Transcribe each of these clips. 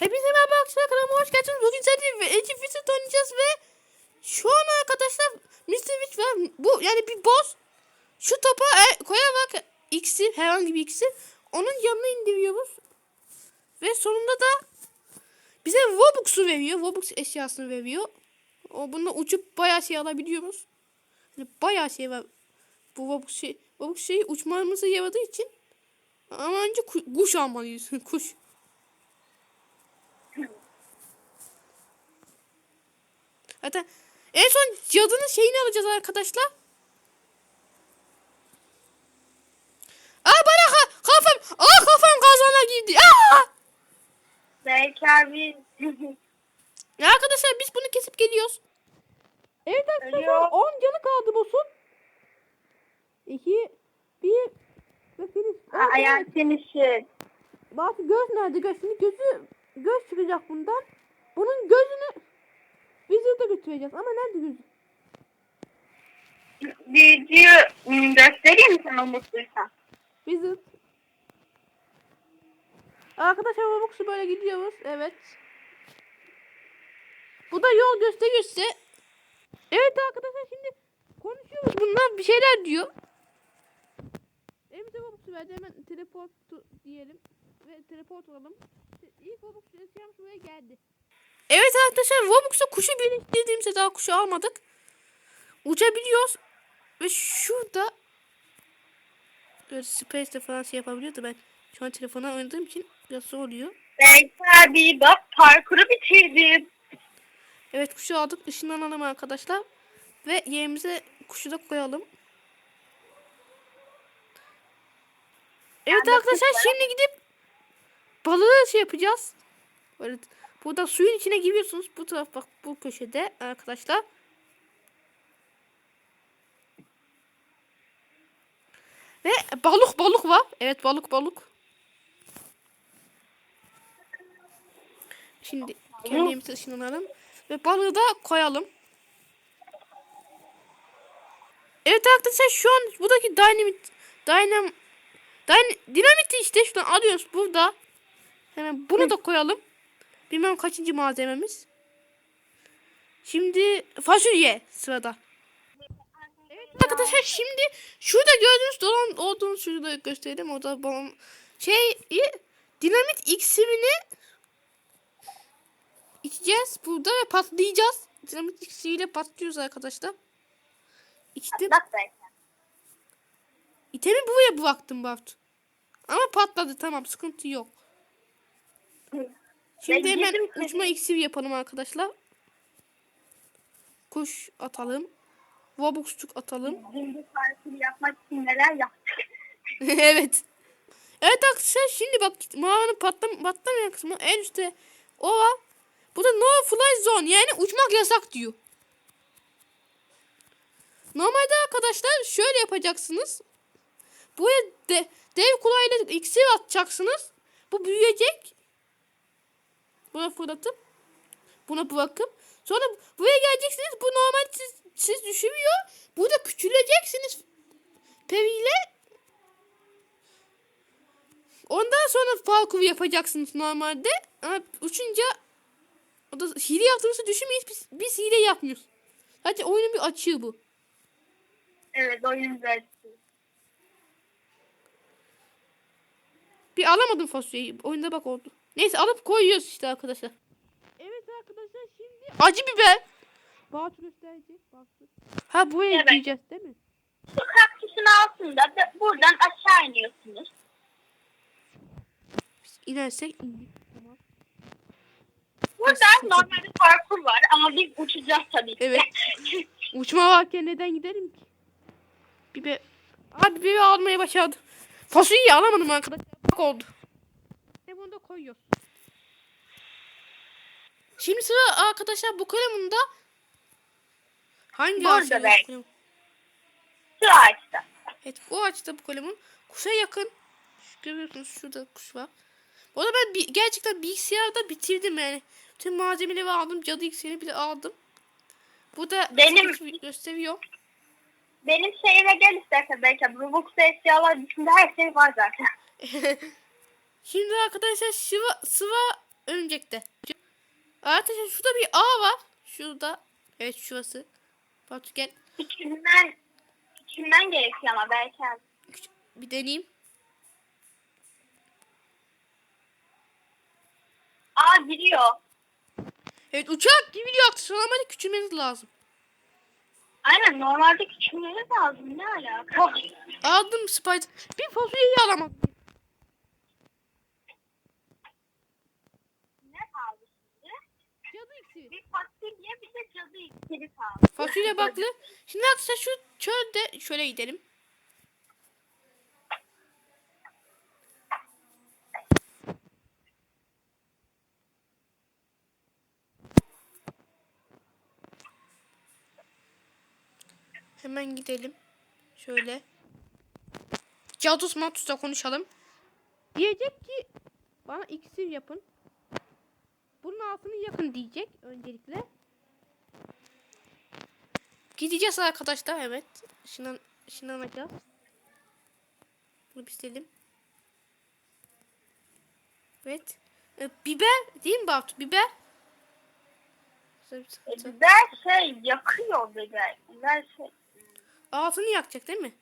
Hepinize merhaba arkadaşlar kanalıma hoş geldiniz. Bugün sizlerle ve Ece Visit oynayacağız ve şu an arkadaşlar Mr. Witch var. Bu yani bir boss. Şu topa e, koyarak iksir herhangi bir iksir onun yanına indiriyoruz. Ve sonunda da bize Robux'u veriyor. Robux eşyasını veriyor. O bununla uçup bayağı şey alabiliyoruz. Yani bayağı şey var. Bu Robux şey, Robux şeyi uçmamıza yaradığı için ama önce ku- kuş almalıyız. kuş. Hatta en son cadının şeyini alacağız arkadaşlar. Aa bana ka- kafam, aa kafam kazana girdi. Aa! Belki abi Ya arkadaşlar biz bunu kesip geliyoruz. Evet arkadaşlar Ölüyor. 10 canı kaldı boss'un. 2 1 ve finish. Evet, ayağı evet. finişi. Bak göz nerede göz? Şimdi gözü göz çıkacak bundan. Bunun gözünü Wizard'a götüreceğiz ama nerede gözü? Video ım, göstereyim sana mutluysan? Wizard. Arkadaşlar Robux'u böyle gidiyoruz. Evet. Bu da yol gösteriyor size. Evet arkadaşlar şimdi konuşuyoruz. Bunlar bir şeyler diyor. Elimize Robux'u verdi. Hemen teleport diyelim. Ve teleport olalım. İlk Robux eşyamız buraya geldi. Evet arkadaşlar Robux'ta kuşu birleştirdiğimizde daha kuşu almadık. Uçabiliyoruz. Ve şurada Böyle Space'de falan şey yapabiliyordu ben. Şu an telefona oynadığım için biraz zor oluyor. Belki abi bak parkuru bitirdim. Evet kuşu aldık. Işınlanalım arkadaşlar. Ve yerimize kuşu da koyalım. Evet Ben arkadaşlar şimdi gidip balığı şey yapacağız. Böyle burada suyun içine giriyorsunuz. Bu taraf bak bu köşede arkadaşlar. Ve balık balık var. Evet balık balık. Şimdi kendimizi ışınlanalım. Ve balığı da koyalım. Evet arkadaşlar şu an buradaki dynamit dynam dyn, dinamiti işte şuradan alıyoruz burada. Hemen bunu da koyalım. Bilmem kaçıncı malzememiz. Şimdi fasulye sırada. Evet arkadaşlar şimdi şurada gördüğünüz dolan olduğunu şurada gösterelim. O da balon şey dinamit iksirini içeceğiz burada ve patlayacağız. Dinamit iksiriyle patlıyoruz arkadaşlar. İçtim. İtemi buraya bıraktım Bart. Ama patladı tamam sıkıntı yok. Şimdi Ben hemen yedim uçma iksiri yapalım arkadaşlar. Kuş atalım. Robux'cuk atalım. Şimdi parkuru yapmak için neler yaptık. evet. Evet arkadaşlar şimdi bak mağaranın patlam patlamayan kısmı en üstte o var. Bu da no fly zone yani uçmak yasak diyor. Normalde arkadaşlar şöyle yapacaksınız. Buraya de, dev kulağıyla iksir atacaksınız. Bu büyüyecek. Buna fırlatıp buna bırakıp sonra buraya geleceksiniz. Bu normal siz, siz düşürüyor. Burada küçüleceksiniz periyle Ondan sonra parkur yapacaksınız normalde. Ama uçunca o da hile yaptığımızı düşünmeyiz. Biz, biz hile yapmıyoruz. Sadece oyunun bir açığı bu. Evet oyun verdi. Bir alamadım fasulyeyi. Oyunda bak oldu. Neyse alıp koyuyoruz işte arkadaşlar. Evet arkadaşlar şimdi acı biber. Bağış gösterici. Ha buraya Evet. ekleyeceğiz değil mi? Şu kaktüsün altında da buradan aşağı iniyorsunuz. Biz inersek indik. Tamam. Burada normalde parkur var ama biz uçacağız tabii ki. Evet. Uçma varken neden gidelim ki? Biber. Abi biberi almaya başladı. Fasulyeyi alamadım arkadaşlar. Bak oldu. Da koyuyoruz. Şimdi sıra arkadaşlar bu kalemunda hangi ağaçta? Şu ağaçta. Evet bu ağaçta bu kalemin kuşa yakın. Şu, görüyorsunuz şurada kuş var. Bu arada ben bir, gerçekten bilgisayarda bitirdim yani. Tüm malzemeleri aldım. Cadı iksirini bile aldım. Bu da Benim- gösteriyor. Benim şehire gel istersen belki. Robux eşyalar dışında her şey var zaten. Şimdi arkadaşlar sıva, sıva örümcekte. Arkadaşlar şurada bir ağ var. Şurada. Evet şurası. Batu gel. İçinden, içinden gerekiyor ama belki az. Bir deneyeyim. Aa giriyor. Evet uçak gibi yok. Sıralamayı küçülmeniz lazım. Aynen normalde küçülmeniz lazım. Ne alaka? Aldım Spider. Bir fasulyeyi alamadım. ne kaldı şimdi? İksiri. Bir fasulye bir de cadı iksiri kaldı. Fasulye baklı. Şimdi arkadaşlar şu çölde şöyle gidelim. Hemen gidelim. Şöyle. Cadus Matus'la konuşalım. Diyecek ki bana iksir yapın. Bunun altını yakın diyecek öncelikle. Gideceğiz arkadaşlar evet. Şınan, şınanacağız. Bunu bir silelim. Evet. Ee, biber değil mi Batu? Biber. E. Biber şey yakıyor biber. Biber şey. Altını yakacak değil mi?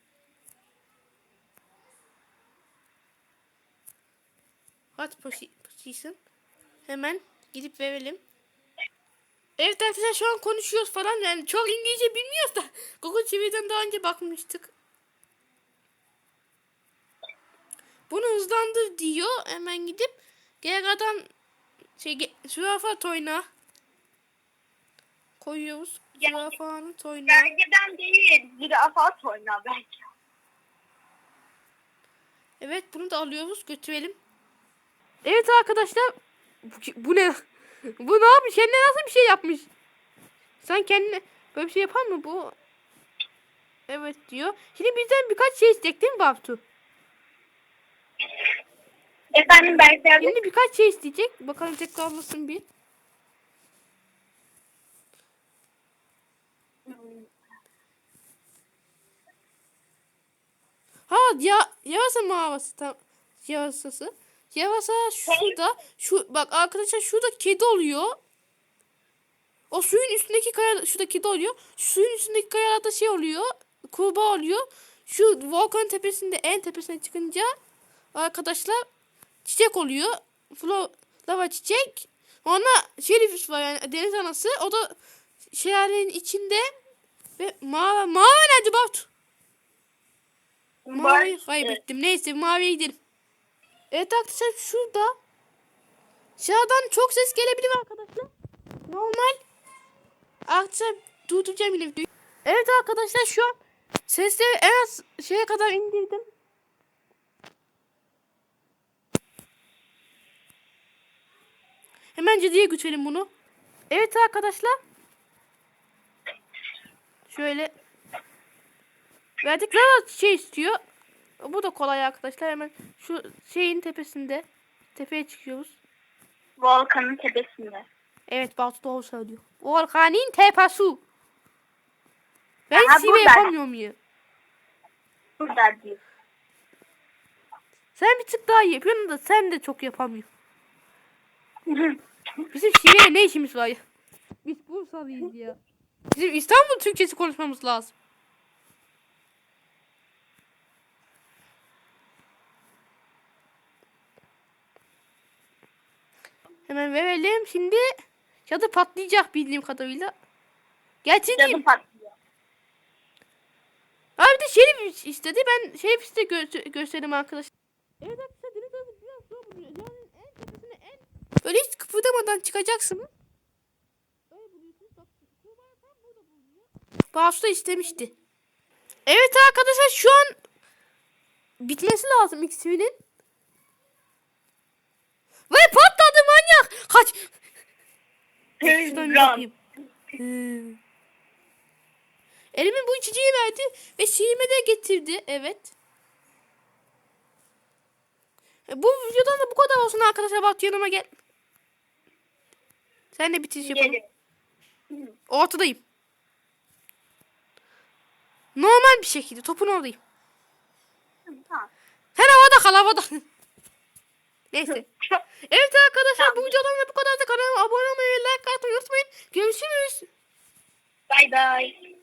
Hot posi- position. Hemen gidip verelim. Evet arkadaşlar şu an konuşuyoruz falan yani çok İngilizce bilmiyoruz da Google TV'den daha önce bakmıştık. Bunu hızlandır diyor. Hemen gidip Gera'dan şey zürafa toyna koyuyoruz. Zürafanın toyna. Gergeden değil. Zürafa oynar belki. Evet bunu da alıyoruz götürelim. Evet arkadaşlar bu, bu ne? bu ne yapmış? Kendine nasıl bir şey yapmış? Sen kendine böyle bir şey yapar mı bu? Evet diyor. Şimdi bizden birkaç şey isteyecek değil mi Baftu? Efendim belki abi. Şimdi birkaç şey isteyecek. Bakalım tekrarlasın bir. Ha ya Yavasa mağarası tam Yavasası. Yavasa şurada şu bak arkadaşlar şurada kedi oluyor. O suyun üstündeki kaya şurada kedi oluyor. Suyun üstündeki kayalarda şey oluyor. Kurbağa oluyor. Şu volkanın tepesinde en tepesine çıkınca arkadaşlar çiçek oluyor. Flo, lava çiçek. Ona şerif var yani deniz anası. O da şelalenin içinde ve mavi mavi nerede Batu? Var. kaybettim. Neyse maviye gidelim. Evet arkadaşlar şurada dışarıdan çok ses gelebilir arkadaşlar. Normal. Arkadaşlar durduracağım yine videoyu. Evet arkadaşlar şu an sesleri en az şeye kadar indirdim. Hemen cadıya götürelim bunu. Evet arkadaşlar. Şöyle. Verdik lava şey istiyor. Bu da kolay arkadaşlar. Hemen şu şeyin tepesinde. Tepeye çıkıyoruz. Volkanın tepesinde. Evet Batu doğru söylüyor. Volkanın tepesi. Ben Aha, sive yapamıyorum ya. Burada diyor. Sen bir tık daha iyi yapıyorsun da sen de çok yapamıyorsun. Bizim şiveye ne işimiz var ya? Biz Bursalıyız ya. Bizim İstanbul Türkçesi konuşmamız lazım. Hemen verelim. Şimdi cadı patlayacak bildiğim kadarıyla. Gerçi. Cadı patlıyor. Abi de Şerif istedi. Ben Şerif size gö- göstereyim arkadaşlar. Evet arkadaşlar deniz arası biraz zor buluyor. Yani en tepesine en... Böyle hiç kıpırdamadan çıkacaksınız. Böyle buluyorsunuz. Bak kurbağa tam burada bulunuyor. Basu da istemişti. Evet arkadaşlar şu an bitmesi lazım iksirinin. Ve patladı manyak. Kaç. Şuradan. Hmm. Elimin bu içeceği verdi ve şeyime de getirdi. Evet. E, Bu videodan da bu kadar olsun arkadaşlar. Bak yanıma gel. Sen de bitiriş yapalım. Gelin. Ortadayım. Normal bir şekilde topun oradayım. Tamam. Her havada kal havada. Neyse. evet arkadaşlar bu videodan bu kadar da kanala abone olmayı, like atmayı unutmayın. Görüşürüz. Bay bay.